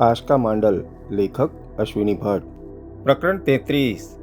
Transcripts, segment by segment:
આશકા માંડલ, લેખક અશ્વિની ભટ્ટ. પ્રકરણ તેત્રીસ.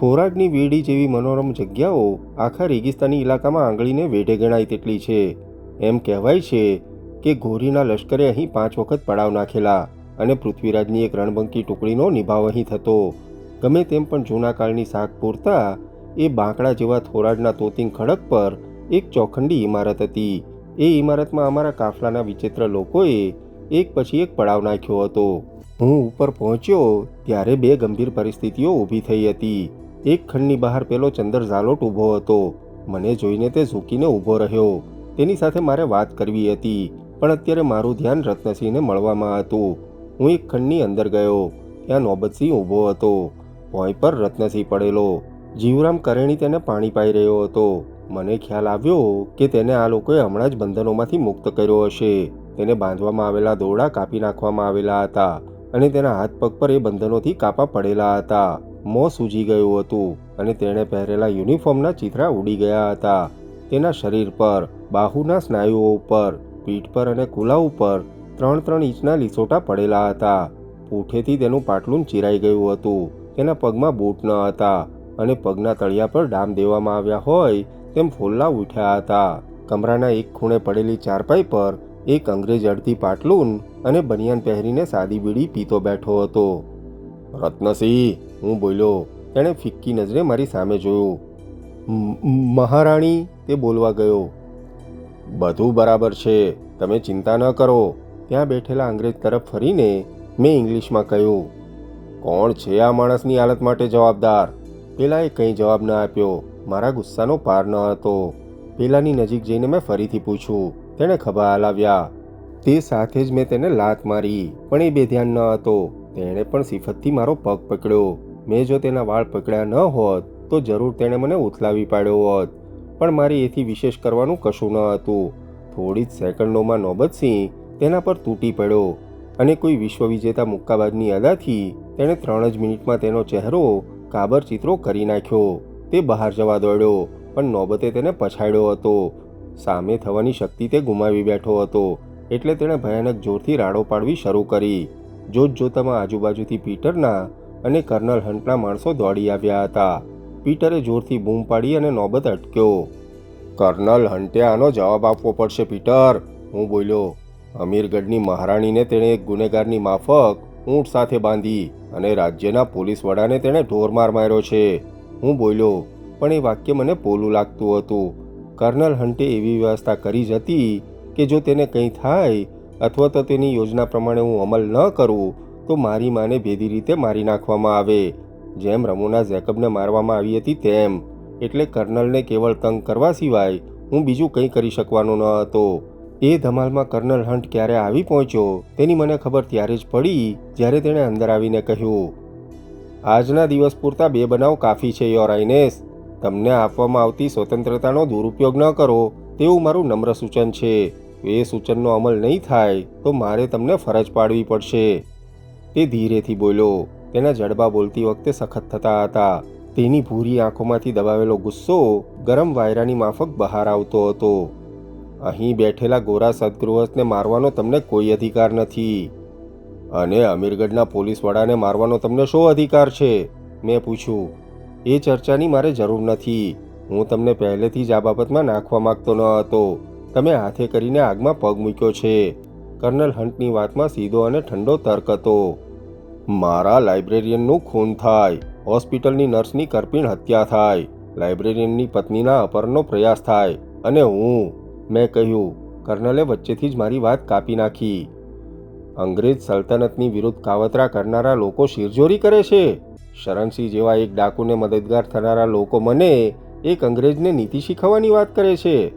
થોરાડની વેડી જેવી મનોરમ જગ્યાઓ આખા રેગિસ્તાની ઇલાકામાં આંગળીને વેઢે ગણાય તેટલી છે. એમ કહેવાય છે કે ઘોરીના લશ્કરે અહીં પાંચ વખત પડાવ નાખેલા અને પૃથ્વીરાજની એક રણબંકી ટુકડીનો નિભાવ અહીં થતો. ગમે તેમ પણ જૂના કાળની શાક પૂરતા એ બાંકડા જેવા થોરાડના તોતિંગ ખડક પર એક ચોખંડી ઇમારત હતી. એ ઇમારતમાં અમારા કાફલાના વિચિત્ર લોકોએ એક પછી એક પડાવ નાખ્યો હતો. હું ઉપર પહોંચ્યો ત્યારે બે ગંભીર પરિસ્થિતિઓ ઊભી થઈ હતી. એક ખંડની બહાર પેલો ચંદર ઝાલોટ ઊભો હતો. મને જોઈને તે ઝૂકીને ઊભો રહ્યો. તેની સાથે મારે વાત કરવી હતી, પણ અત્યારે મારું ધ્યાન રત્નસિંહને મળવામાં હતું. હું એક ખંડની અંદર ગયો. ત્યાં નોબતસિંહ ઊભો હતો. ભોંય પર રત્નસિંહ પડેલો. જીવરામ કરેણી તેને પાણી પાઈ રહ્યો હતો. મને ખ્યાલ આવ્યો કે તેને આ લોકોએ હમણાં જ બંધનોમાંથી મુક્ત કર્યો હશે. તેને બાંધવામાં આવેલા દોરડા કાપી નાખવામાં આવેલા હતા અને તેના હાથ પગ પર એ બંધનોથી કાપા પડેલા હતા. મોં સૂજી ગયું હતું અને તેણે પહેરેલા યુનિફોર્મના ચિત્રા ઉડી ગયા હતા. તેના શરીર પર, બાહુના સ્નાયુઓ ઉપર, પીઠ પર અને કુલા ઉપર ત્રણ ત્રણ ઇંચના લીસોટા પડેલા હતા. પૂઠેથી તેનું પાટલું ચીરાઈ ગયું હતું. તેના પગમાં બૂટ ન હતા અને પગના તળિયા પર ડામ દેવામાં આવ્યા હોય તેમ ફોલ્લા ઉઠ્યા હતા. કમરાના એક ખૂણે પડેલી ચારપાઈ પર એક અંગ્રેજ અડધી પાટલુન અને બનિયાન પહેરીને સાદી બીડી પીતો બેઠો હતો. રત્નસિંહ, હું બોલ્યો, તેણે ફિક્કી નજરે મારી સામે જોયું. "મ- મ- મહારાણી, તે બોલવા ગયો. બધું બરાબર છે, તમે ચિંતા ન કરો. ત્યાં બેઠેલા અંગ્રેજ તરફ ફરીને મેં ઇંગ્લિશમાં કહ્યું, કોણ છે આ માણસની હાલત માટે જવાબદાર? પેલાએ કંઈ જવાબ ન આપ્યો, મારા ગુસ્સાનો પાર ન હતો. પેલાની નજીક જઈને મેં ફરીથી પૂછ્યું તેણે ખભા હલાવ્યા. તે સાથે જ મેં તેને લાત મારી, પણ એ બેધ્યાન ન હતો. તેણે પણ સિફતથી મારો પગ પકડ્યો. મેં જો તેના વાળ પકડ્યા ન હોત, તો જરૂર તેણે મને ઉથલાવી પાડ્યો હોત. પણ મારે એથી વિશેષ કરવાનું કશું ન હતું. થોડી જ સેકન્ડોમાં નોબતસિંહ તેના પર તૂટી પડ્યો અને કોઈ વિશ્વ વિજેતા મુક્કાબાજની અદાથી તેણે ત્રણ જ મિનિટમાં તેનો ચહેરો કાબર ચિત્રો કરી નાખ્યો. તે બહાર જવા દોડ્યો, પણ નોબતે તેને પછાડ્યો હતો. સામે થવાની શક્તિ તે ગુમાવી બેઠો હતો એટલે તેણે ભયાનક જોરથી રાડો પાડવી શરૂ કરી. જોત જોતામાં આજુબાજુથી પીટરના અને કર્નલ હન્ટના માણસો દોડી આવ્યા હતા. પીટરે જોરથી બૂમ પાડી અને નોબત અટક્યો. કર્નલ હન્ટે આનો જવાબ આપવો પડશે, પીટર, હું બોલ્યો. અમીરગઢની મહારાણીને તેણે એક ગુનેગારની માફક ઊંટ સાથે બાંધી અને રાજ્યના પોલીસ વડાને તેણે ઢોરમાર માર્યો છે. હું બોલ્યો, પણ એ વાક્ય મને પોલું લાગતું હતું. કર્નલ હન્ટે એવી વ્યવસ્થા કરી જ હતી કે જો તેને કંઈ થાય અથવા તો તેની યોજના પ્રમાણે હું અમલ ન કરું, તો મારી માને ભેદી રીતે મારી નાખવામાં આવે. જેમ રમુના જેકબને મારવામાં આવી હતી તેમ. એટલે કર્નલને કેવળ તંગ કરવા સિવાય હું બીજું કંઈ કરી શકવાનો ન હતો. એ ધમાલમાં કર્નલ હન્ટ ક્યારે આવી પહોંચ્યો તેની મને ખબર ત્યારે જ પડી જ્યારે તેણે અંદર આવીને કહ્યું, આજના દિવસ પૂરતા બે બનાવ કાફી છે, યોર આઇનેસ તમને આપવામાં આવતી સ્વતંત્રતાનો દુરુપયોગ ન કરો, તેવું મારું નમ્ર સૂચન છે. એ સૂચનનો અમલ નહીં થાય, તો મારે તમને ફરજ પાડવી પડશે. તે ધીરેથી બોલ્યો. તેના જડબા બોલતી વખતે સખત થતા હતા. તેની ભૂરી આંખોમાંથી દબાવેલો ગુસ્સો ગરમ વાયરાની માફક બહાર આવતો હતો. અહીં બેઠેલા ગોરા સદગૃહસ્થને મારવાનો તમને કોઈ અધિકાર નથી. અને અમીરગઢના પોલીસ વડાને મારવાનો તમને શો અધિકાર છે? મેં પૂછ્યું. એ ચર્ચાની મારે જરૂર નથી. હું તમને પહેલેથી જ આ બાબતમાં નાખવા માગતો ન હતો. તમે હાથે કરીને આગમાં પગ મૂક્યો છે. કર્નલ હન્ટની વાતમાં સીધો અને ઠંડો તર્ક હતો. મારા લાઇબ્રેરિયનનું ખૂન થાય. હોસ્પિટલની નર્સની કરપીણ હત્યા થાય. લાઇબ્રેરિયનની પત્નીના અપહરણનો પ્રયાસ થાય. અને હું, મેં કહ્યું, કર્નલે વચ્ચેથી જ મારી વાત કાપી નાખી. અંગ્રેજ સલ્તનતની વિરુદ્ધ કાવતરા કરનારા લોકો શિરજોરી કરે છે? શરણસિંહ જેવા એક ડાકુને મદદગાર થનારા લોકો મને એક અંગ્રેજને નીતિ શીખવવાની વાત કરે છે.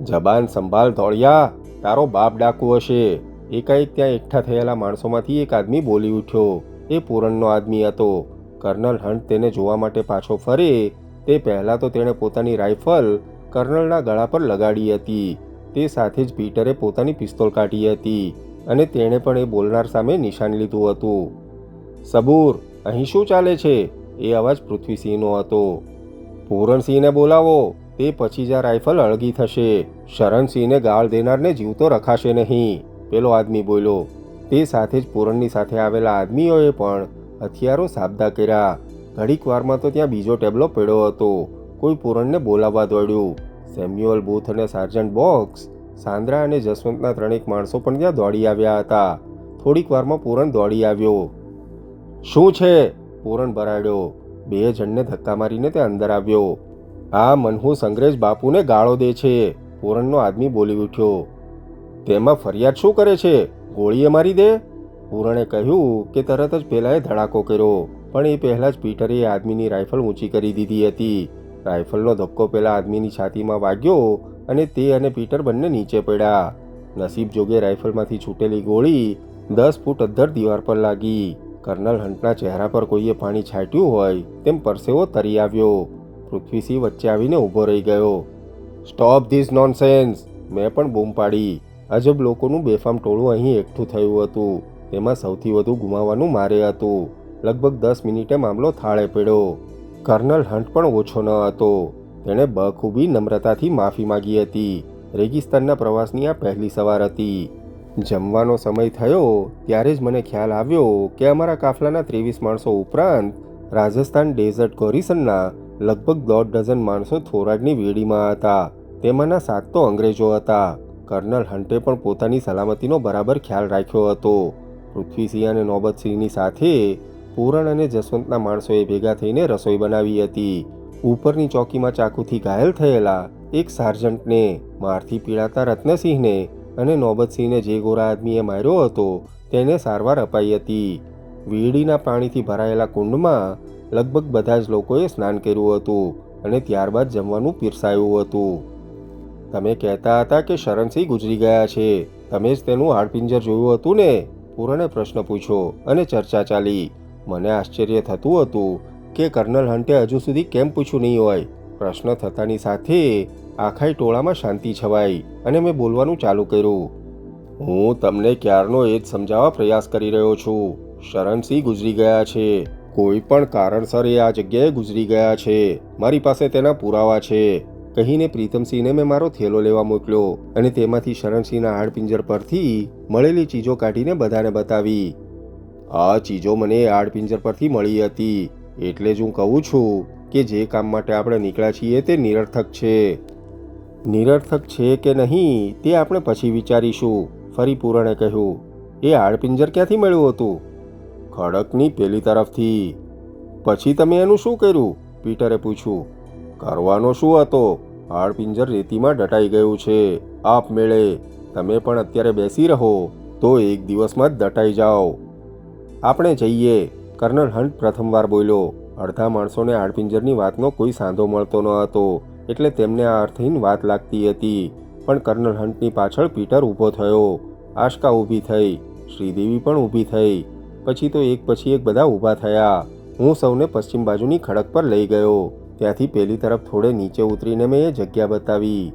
જબાન સંભાળ દોડ્યા તારો બાપ ડાકુ હશે. એકાએક ત્યાં એકઠા થયેલા માણસોમાંથી એક આદમી બોલી ઉઠ્યો. એ પૂરણનો આદમી હતો. કર્નલ હન્ટ તેને જોવા માટે પાછો ફરે. તે પહેલાં તો તેણે પોતાની રાઇફલ કર્નલના ગળા પર લગાડી હતી. તે સાથે જ પીટરે પોતાની પિસ્તોલ કાઢી હતી અને તેણે પણ એ બોલનાર સામે નિશાન લીધું હતું. સબૂર અહીં શું ચાલે છે? એ અવાજ પૃથ્વીસિંહનો હતો. પૂરણસિંહને બોલાવો, તે પછી જ આ રાઇફલ અળગી થશે. શરણસિંહને ગાળ દેનારને જીવતો રખાશે નહીં. પેલો આદમી બોલ્યો, તે સાથે જ પૂરણની સાથે આવેલા આદમીઓએ પણ હથિયારો સાબદા કર્યા. ઘડીક વારમાં તો ત્યાં બીજો ટેબલો પડ્યો હતો. કોઈ પૂરણને બોલાવવા દોડ્યું. સેમ્યુઅલ બૂથ અને સાર્જન્ટ બોક્સ, સાંદ્રા અને જસવંતના ત્રણેક માણસો પણ ત્યાં દોડી આવ્યા હતા. થોડીક વારમાં પૂરણ દોડી આવ્યો. શું છે? પૂરણ ભરાડ્યો બે જણને ધક્કા મારીને તે અંદર આવ્યો. આ મનહુસ અંગ્રેજ બાપુને ગાળો દે છે. પૂરણનો આદમી બોલી ઉઠ્યો. તેમાં ફરિયાદ શું કરે છે? ગોળીએ મારી દે? પૂરણે કહ્યું કે તરત જ પેલાએ ધડાકો કર્યો, પણ એ પહેલાં જ પીટરે એ આદમીની રાઇફલ ઊંચી કરી દીધી હતી. રાઇફલનો ધક્કો પેલા આદમીની છાતીમાં વાગ્યો અને તે અને પીટર બંને નીચે પડ્યા. નસીબ જોગે રાઇફલમાંથી છૂટેલી ગોળી દસ ફૂટ અધ્ધર દીવાર પર લાગી. કર્નલ હન્ટના ચહેરા પર કોઈએ પાણી છાંટ્યું હોય તેમ પરસેવો તરી આવ્યો. પૃથ્વીસિંહ વચ્ચે આવીને ઊભો રહી ગયો. સ્ટોપ ધીસ નોનસેન્સ મેં પણ બૂમ પાડી. અજબ લોકોનું બેફામ ટોળું અહીં એકઠું થયું હતું. તેમાં સૌથી વધુ ગુમાવવાનું મારે હતું. લગભગ દસ મિનિટે મામલો થાળે પડ્યો. કર્નલ હન્ટ પણ ઓછો ન હતો. તેણે બખૂબી નમ્રતાથી માફી માગી હતી. રેગિસ્તાનના પ્રવાસની આ પહેલી સવાર હતી. જમવાનો સમય થયો ત્યારે જ મને ખ્યાલ આવ્યો કે અમારા કાફલાના ત્રેવીસ માણસો ઉપરાંત રાજસ્થાન ડેઝર્ટ કોરિસનના લગભગ દોઢ ડઝન માણસો થોરાડની વેડીમાં હતા. તેમાંના સાત તો અંગ્રેજો હતા. કર્નલ હન્ટે પણ પોતાની સલામતીનો બરાબર ખ્યાલ રાખ્યો હતો. પૃથ્વીસિંહ અને નોબતસિંહની સાથે પૂરણ અને જસવંતના માણસોએ ભેગા થઈને રસોઈ બનાવી હતી. ઉપરની ચોકીમાં ચાકુથી ઘાયલ થયેલા એક સાર્જન્ટને મારથી પીડાતા રત્નસિંહને અને નોબતસિંહને જે ગોરા આદમીએ માર્યો હતો, તેને સારવાર અપાઈ હતી. વીડીના પાણીથી ભરાયેલા કુંડમાં લગભગ બધા જ લોકોએ સ્નાન કર્યું હતું અને ત્યારબાદ જમવાનું પીરસાયું હતું. તમે કહેતા હતા કે શરણસિંહ ગુજરી ગયા છે. તમે જ તેનું હાડપિંજર જોયું હતું ને? પૂરણે પ્રશ્ન પૂછ્યો અને ચર્ચા ચાલી. મને આશ્ચર્ય થતું હતું કે કર્નલ હન્ટે હજુ સુધી કેમ પૂછ્યું નહીં હોય? પ્રશ્ન થતાની સાથે આખાઈ ટોળામાં શાંતિ છવાઈ અને મેં બોલવાનું ચાલુ કર્યું. હું તમને ક્યારનો એ જ સમજાવવા પ્રયાસ કરી રહ્યો છું. શરણસિંહ ગુજરી ગયા છે. કોઈ પણ કારણસર એ આ જગ્યાએ ગુજરી ગયા છે. મારી પાસે તેના પુરાવા છે. કહીને પ્રીતમસિંહને મેં મારો થેલો લેવા મોકલ્યો અને તેમાંથી શરણસિંહના હાડપિંજર પરથી મળેલી ચીજો કાઢીને બધાને બતાવી. આ ચીજો મને હાડપિંજર પરથી મળી હતી. એટલે જ હું કહું છું કે જે કામ માટે આપણે નીકળ્યા છીએ તે નિરર્થક છે. નિરર્થક છે કે નહીં તે આપણે પછી વિચારીશું. ફરી પૂરણે કહ્યું, એ આડપિંજર ક્યાંથી મળ્યું હતું? ખડકની પેલી તરફથી. પછી તમે એનું શું કર્યું? પીટરે પૂછ્યું. કરવાનો શું હતો? હાડપિંજર રેતીમાં દટાઈ ગયું છે. આપમેળે તમે પણ અત્યારે બેસી રહો, તો એક દિવસમાં જ દટાઈ જાઓ. આપણે જઈએ. કર્નલ હન્ટ પ્રથમવાર બોલ્યો. અડધા માણસોને આડપિંજરની વાતનો કોઈ સાંધો મળતો ન હતો. એટલે તેમને આ અર્થહીન વાત લાગતી હતી. પણ કર્નલ હન્ટની પાછળ પીટર ઊભો થયો. આશકા ઊભી થઈ. શ્રીદેવી પણ ઊભી થઈ. પછી તો એક પછી એક બધા ઊભા થયા. હું સૌને પશ્ચિમ બાજુની ખડક પર લઈ ગયો. ત્યાંથી પેલી તરફ થોડે નીચે ઉતરીને મેં એ જગ્યા બતાવી.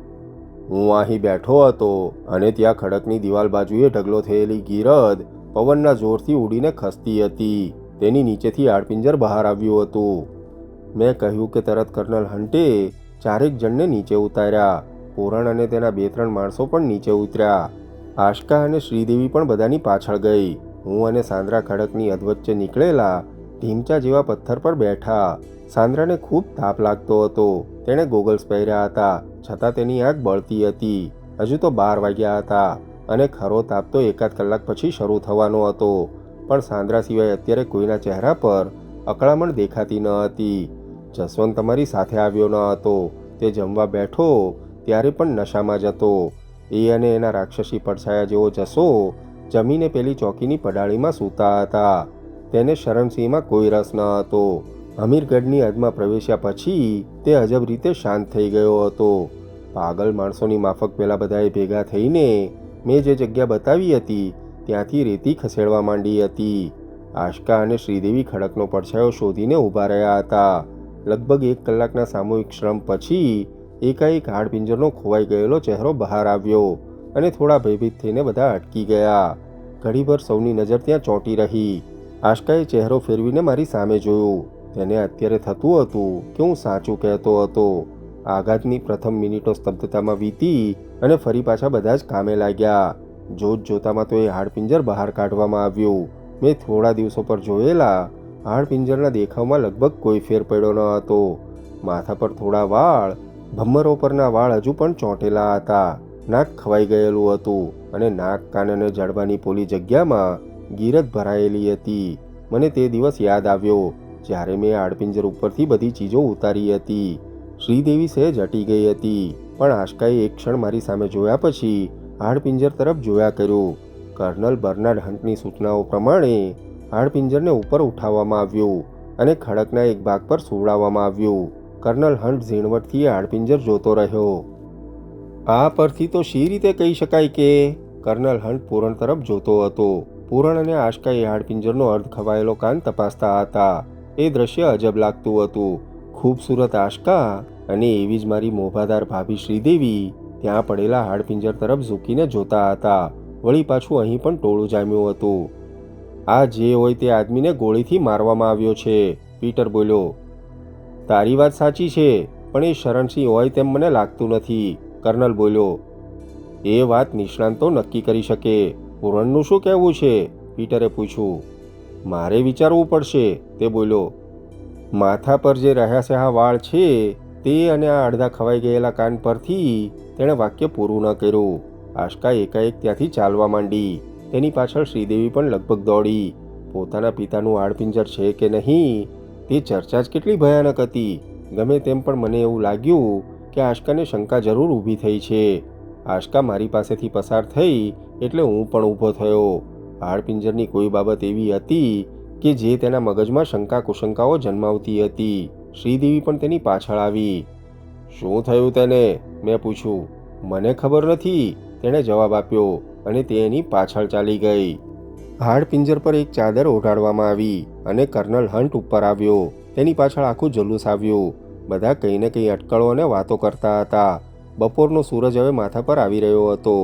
હું અહીં બેઠો હતો અને ત્યાં ખડકની દિવાલ બાજુએ ઢગલો થયેલી ગીરદ પવનના જોરથી ઉડીને ખસતી હતી. તેની નીચેથી આડપિંજર બહાર આવ્યું હતું. મેં કહ્યું કે તરત કર્નલ હન્ટે ચારેક જણને નીચે ઉતાર્યા. પૂરણ અને તેના બે ત્રણ માણસો પણ નીચે ઉતર્યા. આશકા અને શ્રીદેવી પણ બધાની પાછળ ગઈ. હું અને સાંદ્રા ખડકની અધવચ્ચે નીકળેલા ઢીમચા જેવા પથ્થર પર બેઠા. સાંદ્રાને ખૂબ તાપ લાગતો હતો. તેણે ગોગલ્સ પહેર્યા હતા, છતાં તેની આંખ બળતી હતી. હજુ તો બાર વાગ્યા હતા અને ખરો તાપ તો એકાદ કલાક પછી શરૂ થવાનો હતો. પણ સાંદ્રા સિવાય અત્યારે કોઈના ચહેરા પર અકળામણ દેખાતી ન હતી. જસવંત તમારી સાથે આવ્યો ન હતો. તે જમવા બેઠો, ત્યારે પણ નશામાં જતો. એ અને એના રાક્ષસી પડછાયા જેવો જસો જમીને પેલી ચોકીની પડાળીમાં સૂતા હતા. તેને શરણસિંહમાં કોઈ રસ ન હતો. અમીરગઢની હદમાં પ્રવેશ્યા પછી તે અજબ રીતે શાંત થઈ ગયો હતો. પાગલ માણસોની માફક પેલા બધાએ ભેગા થઈને મેં જે જગ્યા બતાવી હતી, ત્યાંથી રેતી ખસેડવા માંડી હતી. આશકા અને શ્રીદેવી ખડકનો પડછાયો શોધીને ઊભા રહ્યા હતા. લગભગ એક કલાકના સામૂહિક શ્રમ પછી એકાએક હાડપિંજરનો ખોવાઈ ગયેલો ચહેરો બહાર આવ્યો અને થોડા ભયભીત થઈને બધા અટકી ગયા. ઘડીભર સૌની નજર ત્યાં ચોંટી રહી. આશકાએ ચહેરો ફેરવીને મારી સામે જોયું. તેને અત્યારે થતું હતું કે હું સાચું કહેતો હતો. આઘાતની પ્રથમ મિનિટો સ્તબ્ધતામાં વીતી અને ફરી પાછા બધા જ કામે લાગ્યા. જોત જોતામાં તો એ હાડપિંજર બહાર કાઢવામાં આવ્યું. મેં થોડા દિવસો પર જોયેલા હાડપિંજરના દેખાવમાં લગભગ કોઈ ફેર પડ્યો ન હતો. માથા પર થોડા વાળ, ભમરો પરના વાળ હજુ પણ ચોંટેલા હતા. નાક ખવાઈ ગયેલું હતું અને નાક, કાન અને જડબાની પોલી જગ્યામાં ગીરત ભરાયેલી હતી. મને તે દિવસ યાદ આવ્યો જ્યારે મેં હાડપિંજર ઉપરથી બધી ચીજો ઉતારી હતી. શ્રીદેવી સહેજ હટી ગઈ હતી, પણ આશકાએ એક ક્ષણ મારી સામે જોયા પછી હાડપિંજર તરફ જોયા કર્યું. કર્નલ બર્નાર્ડ હન્ટની સૂચનાઓ પ્રમાણે હાડપિંજરને ઉપર ઉઠાવવામાં આવ્યું અને ખડકના એક ભાગ પર સુવડાવવામાં આવ્યું. કર્નલ હન્ટ ઝીણવટથી હાડપિંજર જોતો રહ્યો. આ પરથી તો શી રીતે કહી શકાય કે? કર્નલ હન્ટ પૂરણ તરફ જોતો હતો. પૂરણ અને આશકા એ હાડપિંજરનો અર્ધ ખવાયેલો કાન તપાસતા હતા. એ દ્રશ્ય અજબ લાગતું હતું. ખૂબસૂરત આશકા અને એવી જ મારી મોભાદાર ભાભી શ્રીદેવી ત્યાં પડેલા હાડપિંજર તરફ ઝૂકીને જોતા હતા. વળી પાછું અહીં પણ ટોળું જામ્યું હતું. આ જે હોય તે આદમીને ગોળીથી મારવામાં આવ્યો છે. પીટર બોલ્યો, તારી વાત સાચી છે, પણ એ શરણસિંહ હોય તેમ મને લાગતું નથી. કર્નલ બોલ્યો, એ વાત નિષ્ણાંતો નક્કી કરી શકે. પૂરણનું શું કહેવું છે? પીટરે પૂછ્યું, મારે વિચારવું પડશે. તે બોલ્યો, માથા પર જે રહ્યા છે આ વાળ છે, તે અને આ અડધા ખવાઈ ગયેલા કાન પરથી તેણે વાક્ય પૂરું ન કર્યું. આશકા એકાએક ત્યાંથી ચાલવા માંડી. તેની પાછળ શ્રીદેવી પણ લગભગ દોડી. પોતાના પિતાનું આડપિંજર છે કે નહીં, તે ચર્ચા જ કેટલી ભયાનક હતી. ગમે તેમ પણ મને એવું લાગ્યું કે આશકાને શંકા જરૂર ઊભી થઈ છે. આશકા મારી પાસેથી પસાર થઈ એટલે હું પણ ઊભો થયો. આડપિંજરની કોઈ બાબત એવી હતી કે જે તેના મગજમાં શંકા કુશંકાઓ જન્માવતી હતી. શ્રીદેવી પણ તેની પાછળ આવી. શું થયું તેને? મેં પૂછ્યું. મને ખબર નથી, તેણે જવાબ આપ્યો. અને તે એની પાછળ ચાલી ગઈ. હાડપિંજર પર એક ચાદર ઓઢાડવામાં આવી અને કર્નલ હન્ટ ઉપર આવ્યો. તેની પાછળ આખું જલુસ આવ્યું. બધા કંઈ ને કંઈ અટકળો અને વાતો કરતા હતા. બપોરનો સૂરજ હવે માથા પર આવી રહ્યો હતો,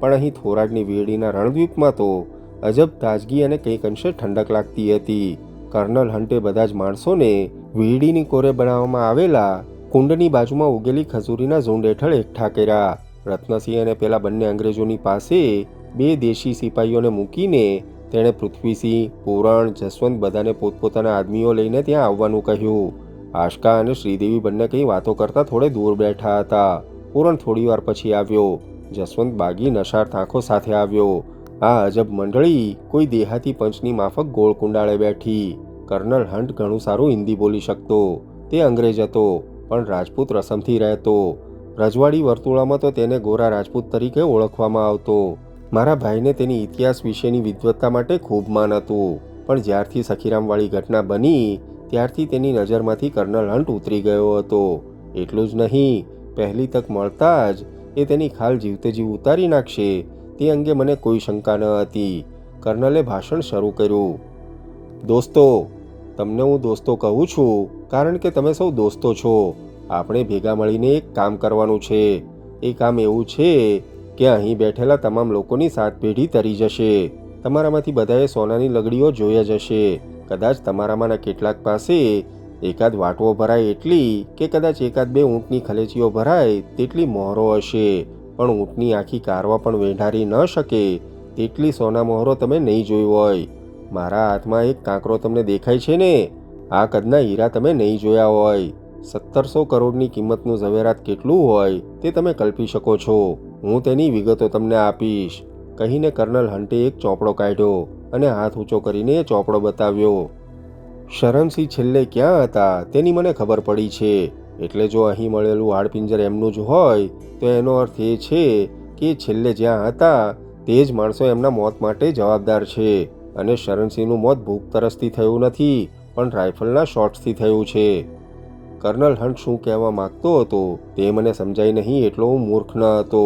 પણ અહીં થોરાડની વીડીના રણદ્વીપમાં તો અજબ તાજગી અને કંઈક અંશે ઠંડક લાગતી હતી. કર્નલ હન્ટે બધા જ માણસોને વીડીની કોરે બનાવવામાં આવેલા કુંડની બાજુમાં ઉગેલી ખજૂરીના ઝુંડ હેઠળ એકઠા કર્યા. રત્નસિંહ અને પેલા બંને અંગ્રેજોની પાસે બે દેશી સિપાહીઓને મૂકીને તેણે પૃથ્વીસિંહ, પૂરણ, જસવંત બધાને પોતપોતાના આદમીઓ લઈને ત્યાં આવવાનું કહ્યું. આશકા અને શ્રીદેવી બંને કંઈ વાતો કરતા થોડે દૂર બેઠા હતા. પૂરણ થોડી વાર પછી આવ્યો. જસવંત બાગી નશાર તાંખો સાથે આવ્યો. આ અજબ મંડળી કોઈ દેહાતી પંચની માફક ગોળ કુંડાળે બેઠી. કર્નલ હન્ટ ઘણું સારું હિન્દી બોલી શકતો. તે અંગ્રેજ હતો, પણ રાજપૂત રસમથી રહેતો. રજવાડી વર્તુળામાં તો તેને ગોરા રાજપૂત તરીકે ઓળખવામાં આવતો. મારા ભાઈને તેની ઇતિહાસ વિશેની વિદ્વત્તા માટે ખૂબ માન હતું. પણ જ્યારથી સખીરામવાળી ઘટના બની, ત્યારથી તેની નજરમાંથી કર્નલ હન્ટ ઉતરી ગયો હતો. એટલું જ નહીં, પહેલી તક મળતા જ એ તેની ખાલ જીવતે જીવ ઉતારી નાખશે. તે અંગે મને કોઈ શંકા ન હતી. કર્નલે ભાષણ શરૂ કર્યું. દોસ્તો, તમને હું દોસ્તો કહું છું, કારણ કે તમે સૌ દોસ્તો છો. આપણે ભેગા મળીને એક કામ કરવાનું છે. એ કામ એવું છે કે અહીં બેઠેલા તમામ લોકોની સાત પેઢી તરી જશે. તમારામાંથી બધાએ સોનાની લગડીઓ જોયા જ હશે. કદાચ તમારામાંના કેટલાક પાસે એકાદ વાટવો ભરાય એટલી કે કદાચ એકાદ બે ઊંટની ખલેચીઓ ભરાય તેટલી મોહરો હશે. પણ ઊંટની આખી કારવા પણ વેઢારી ન શકે તેટલી સોના મોહરો તમે નહીં જોઈ હોય. મારા હાથમાં એક કાંકરો તમને દેખાય છે ને? આ કદના હીરા તમે નહીં જોયા હોય. સત્તરસો કરોડની કિંમતનું ઝવેરાત કેટલું હોય તે તમે કલ્પી શકો છો. હું તેની વિગતો તમને આપીશ. કહીને કર્નલ હન્ટે એક ચોપડો કાઢ્યો અને હાથ ઊંચો કરીને એ ચોપડો બતાવ્યો. શરણસિંહ છેલ્લે ક્યાં હતા? તેની મને ખબર પડી છે. એટલે જો અહીં મળેલું હાડપિંજર એમનું જ હોય, તો એનો અર્થ એ છે કે છેલ્લે જ્યાં હતા, તે જ માણસો એમના મોત માટે જવાબદાર છે. અને શરણસિંહનું મોત ભૂખ તરસથી થયું નથી, પણ રાઇફલના શોટ્સથી થયું છે. કર્નલ હન્ટ શું કહેવા માંગતો હતો તે મને સમજાય નહીં એટલો હું મૂર્ખ ન હતો.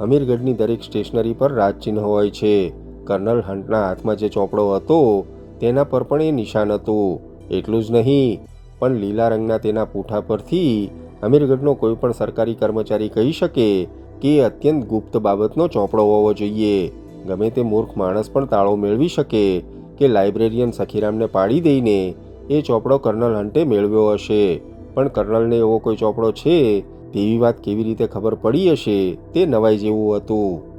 અમીરગઢની દરેક સ્ટેશનરી પર રાજચિહ્ન હોય છે. કર્નલ હન્ટના હાથમાં જે ચોપડો હતો તેના પર પણ એ નિશાન હતું. એટલું જ નહીં, પણ લીલા રંગના તેના પૂઠા પરથી અમીરગઢનો કોઈ પણ સરકારી કર્મચારી કહી શકે કે એ અત્યંત ગુપ્ત બાબતનો ચોપડો હોવો જોઈએ. ગમે તે મૂર્ખ માણસ પણ તાળો મેળવી શકે કે લાઇબ્રેરિયન સખીરામને પાડી દઈને એ ચોપડો કર્નલ હન્ટે મેળવ્યો હશે. પણ કર્નલને એવો કોઈ ચોપડો છે? તેવી વાત કેવી રીતે ખબર પડી હશે? તે નવાઈ જેવું હતું.